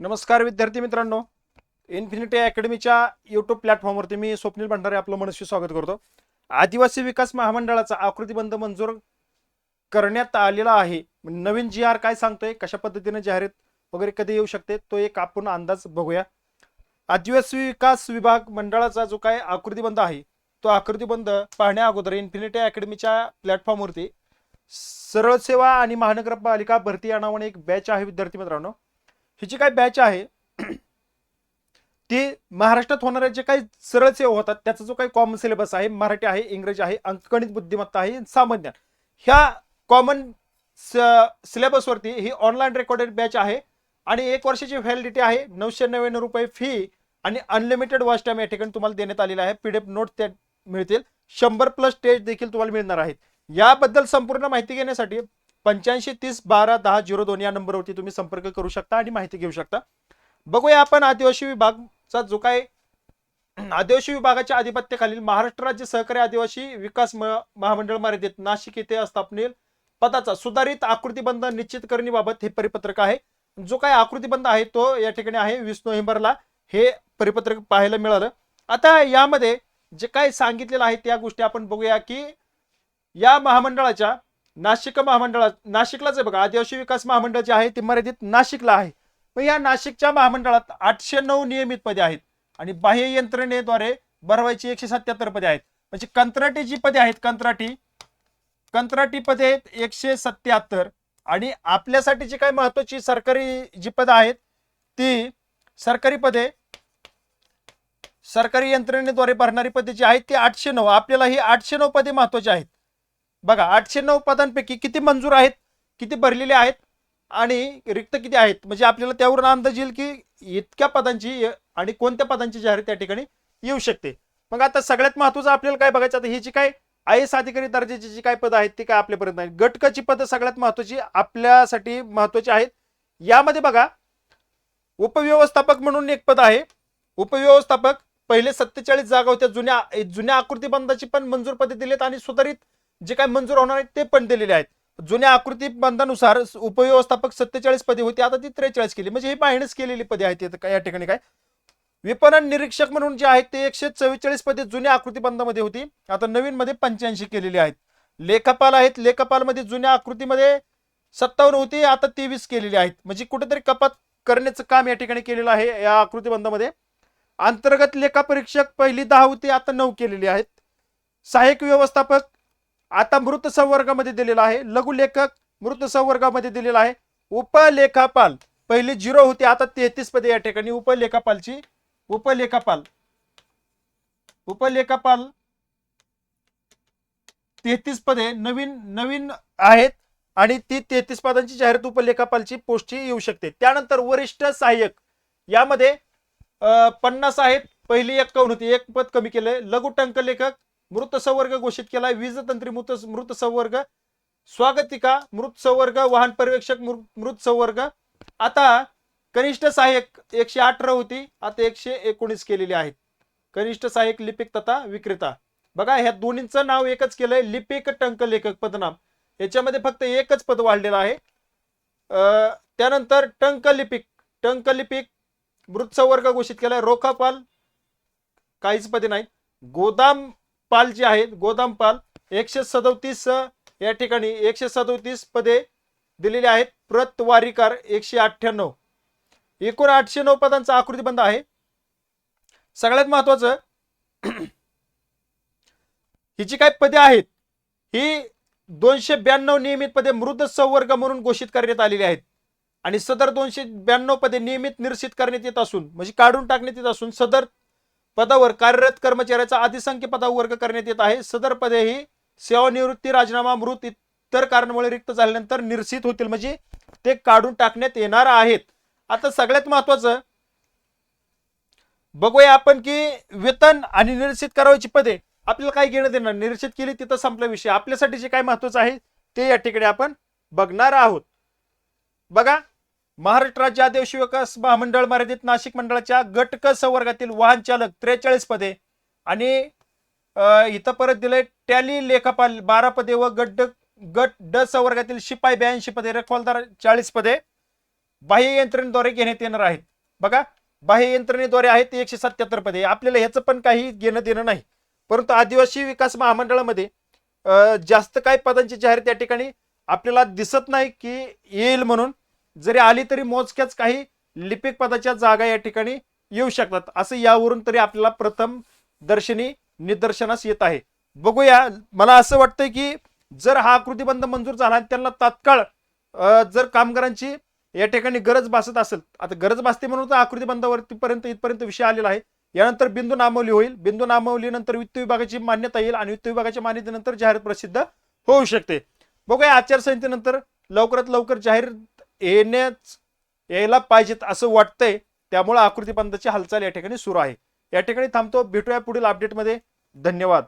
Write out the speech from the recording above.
नमस्कार विद्यार्थी मित्रांनो. इन्फिनिटी अकॅडमीच्या युट्यूब प्लॅटफॉर्मवरती मी स्वप्नील भंडारे आपलं मनस्वी स्वागत करतो. आदिवासी विकास महामंडळाचा आकृतीबंध मंजूर करण्यात आलेला आहे. नवीन जी आर काय सांगतोय? कशा पद्धतीने जाहिरात वगैरे कधी येऊ शकते? तो एक आपण अंदाज बघूया. आदिवासी विकास विभाग मंडळाचा जो काय आकृतीबंध आहे तो आकृतीबंध पाहण्या अगोदर इन्फिनिटी अकॅडमीच्या प्लॅटफॉर्मवरती सरळ सेवा आणि महानगरपालिका भरती या नावाने एक बॅच आहे विद्यार्थी मित्रांनो. ही जी बॅच आहे ती महाराष्ट्रात होणाऱ्या जे काही सरळ सेवा होतात त्याचा जो काही कॉमन सिलेबस आहे मराठी आहे इंग्रजी आहे अंकगणित बुद्धिमत्ता आहे सामान्य. ह्या कॉमन सिलेबसवरती ही ऑनलाईन रेकॉर्डेड बॅच आहे आणि एक वर्षाची व्हॅलिडिटी आहे नऊशे नव्याण्णव रुपये फी आणि अनलिमिटेड वॉच टाईम या ठिकाणी तुम्हाला देण्यात आलेला आहे. पीडीएफ नोट त्या मिळतील. शंभर प्लस टेस्ट देखील तुम्हाला मिळणार आहेत. याबद्दल संपूर्ण माहिती घेण्यासाठी पंच्याऐंशी तीस बारा दहा झिरो दोन या नंबरवरती तुम्ही संपर्क करू शकता आणि माहिती घेऊ शकता. बघूया आपण आदिवासी विभागचा जो काय आदिवासी विभागाच्या आधिपत्याखालील महाराष्ट्र राज्य सहकारी आदिवासी विकास म- महामंडळ मर्यादित नाशिक येथे स्थापनेल पदाचा सुधारित आकृतीबंध निश्चित करण्याबाबत हे परिपत्रक आहे. जो काय आकृतीबंध आहे तो या ठिकाणी आहे. वीस नोव्हेंबरला हे परिपत्रक पाहायला मिळालं. आता यामध्ये जे काय सांगितलेलं आहे त्या गोष्टी आपण बघूया की या महामंडळाच्या नाशिक महामंडळा नाशिकलाच आहे बघा. आदिवासी विकास महामंडळ जे आहे ते मर्यादित नाशिकला आहे. मग या नाशिकच्या महामंडळात आठशे नऊ नियमित पदे आहेत. आणि बाह्य यंत्रणेद्वारे भरवायची एकशे सत्याहत्तर पदे आहेत. म्हणजे कंत्राटी जी पदे आहेत कंत्राटी कंत्राटी पदे आहेत एकशे सत्याहत्तर. आणि आपल्यासाठी जी काय महत्वाची सरकारी जी पदं आहेत ती सरकारी पदे सरकारी यंत्रणेद्वारे भरणारी पदे जी आहेत ती आठशे नऊ. आपल्याला ही आठशे नऊ पदे महत्वाची आहेत. बघा आठशे नऊ पदांपैकी किती मंजूर आहेत किती भरलेले आहेत आणि रिक्त किती आहेत? म्हणजे आपल्याला त्यावरून अंदाज येईल की इतक्या पदांची आणि कोणत्या पदांची जाहिरात त्या ठिकाणी येऊ शकते. मग आता सगळ्यात महत्वाचं आपल्याला काय बघायचं? आता ही जी काय आय एस अधिकारी दर्जाची जी काय पदं आहेत ती काय आपल्यापर्यंत नाही गटकाची पदं सगळ्यात महत्वाची आपल्यासाठी महत्वाची आहेत. यामध्ये बघा उपव्यवस्थापक म्हणून एक पद आहे. उपव्यवस्थापक पहिले सत्तेचाळीस जागा होत्या. जुन्या जुन्या आकृतीबंधाची पण मंजूर पदे दिलेत आणि सुधारित जे काय मंजूर होणार आहेत ते पण दिलेले आहेत. जुन्या आकृती बंधानुसार उपव्यवस्थापक सत्तेचाळीस पदे होती आता ती त्रेचाळीस केली. म्हणजे ही मायनस केलेली पदे आहेत या ठिकाणी काय? विपणन निरीक्षक म्हणून जे आहेत ते एकशे चव्वेचाळीस पदे जुन्या आकृतीबंधामध्ये होती आता नवीन मध्ये पंच्याऐंशी केलेली आहेत. लेखपाल आहेत लेखपाल मध्ये जुन्या आकृतीमध्ये सत्तावन्न होती आता तेवीस केलेली आहेत. म्हणजे कुठेतरी कपात करण्याचं काम या ठिकाणी केलेलं आहे या आकृतीबंधामध्ये अंतर्गत लेखापरीक्षक पहिली दहा होती आता नऊ केलेली आहेत. सहाय्यक व्यवस्थापक आता मृत संवर्गामध्ये दिलेला आहे. लघुलेखक मृत संवर्गामध्ये दिलेला आहे. उपलेखापाल पहिले झिरो होते आता तेहतीस पदे या ठिकाणी. उपलेखापालची उपलेखापाल. उपलेखापाल तेहतीस पदे नवीन नवीन आहेत आणि ती तेहतीस पदांची जाहिरात उपलेखापालची पोस्टची येऊ शकते. त्यानंतर वरिष्ठ सहाय्यक यामध्ये पन्नास आहेत. पहिली एक कौन होती. एक पद कमी केलंय. लघु टंक लेखक मृत संवर्ग घोषित केलाय. वीजतंत्री मृत मृत संवर्ग स्वागतिका मृत संवर्ग वाहन पर्यवेक्षक मृ- मृत संवर्ग आता कनिष्ठ सहाय्यक एकशे अठरा होती. आता एकशे एकोणीस केलेली आहेत. कनिष्ठ सहाय्यक लिपिक तथा विक्रेता. बघा ह्या दोन्हींचं नाव एकच केलंय. लिपिक टंक लेखक पदनाम. याच्यामध्ये फक्त एकच पद वाढलेलं आहे. त्यानंतर टंक लिपिक टंक लिपिक मृत संवर्ग घोषित केलाय. रोखापाल काहीच पदे नाहीत. गोदाम पाल जे आहेत गोदाम पाल एकशे सदोतीस या ठिकाणी एकशे सदोतीस पदे दिलेली आहेत. प्रतवारीकार एकशे अठ्ठ्याण्णव. एकूण आठशे नऊ पदांचा आकृतीबंध आहे. सगळ्यात महत्वाचं ही जी काही पदे आहेत? ही दोनशे ब्याण्णव नियमित पदे मृद संवर्ग म्हणून घोषित करण्यात आलेली आहेत. आणि सदर दोनशे ब्याण्णव पदे नियमित निरसित करण्यात येत असून म्हणजे काढून टाकण्यात येत असून सदर पदावर कार्यरत कर्मचाऱ्याचा अधिसंख्य पदावर वर्ग करण्यात येत आहे. सदर पदे ही सेवानिवृत्ती राजीनामा मृत इतर कारणामुळे रिक्त झाल्यानंतर निरसित होतील. म्हणजे ते काढून टाकण्यात येणार आहेत. आता सगळ्यात महत्वाचं बघूया आपण की वेतन आणि निरसित करावयाची पदे आपल्याला काय घेणं देणार? निरसित केली तिथं संपला विषय. आपल्यासाठी जे काय महत्वाचं आहे ते या ठिकाणी आपण बघणार आहोत. बघा महाराष्ट्र राज्य आदिवासी विकास महामंडळ मर्यादित नाशिक मंडळाच्या गट क संवर्गातील वाहन चालक त्रेचाळीस पदे आणि इथं परत दिले टॅली लेखापाल बारा पदे व गट ड- गट ड संवर्गातील शिपाई ब्याऐंशी पदे रखवालदार चाळीस पदे. बाह्य यंत्रणेद्वारे घेण्यात येणार आहेत. बघा बाह्य यंत्रणेद्वारे आहेत एकशे सत्याहत्तर पदे. आपल्याला ह्याचं पण काही घेणं देणं नाही. परंतु आदिवासी विकास महामंडळामध्ये जास्त काही पदांची जाहीर त्या ठिकाणी आपल्याला दिसत नाही की येईल म्हणून जरी आली तरी मोजक्याच काही लिपिक पदाच्या जागा या ठिकाणी येऊ शकतात. असं यावरून तरी आपल्याला प्रथम दर्शनी निदर्शनास येत आहे. बघूया मला असं वाटतंय की जर हा आकृतीबंध मंजूर झाला त्यांना तात्काळ जर कामगारांची या ठिकाणी गरज भासत असेल आता गरज भासते म्हणून तर आकृतीबंधावरती पर्यंत इथपर्यंत विषय आलेला आहे. यानंतर बिंदू नामवली होईल. बिंदू नामवलीनंतर वित्त विभागाची मान्यता येईल आणि वित्त विभागाच्या मान्यतेनंतर जाहीर प्रसिद्ध होऊ शकते. बघूया आचारसंहितेनंतर लवकरात लवकर जाहीर येण्याच यायला पाहिजेत असं वाटतंय त्यामुळे आकृतीबंधाची हालचाल या ठिकाणी सुरू आहे. या ठिकाणी थांबतो. भेटूया पुढील अपडेटमध्ये धन्यवाद.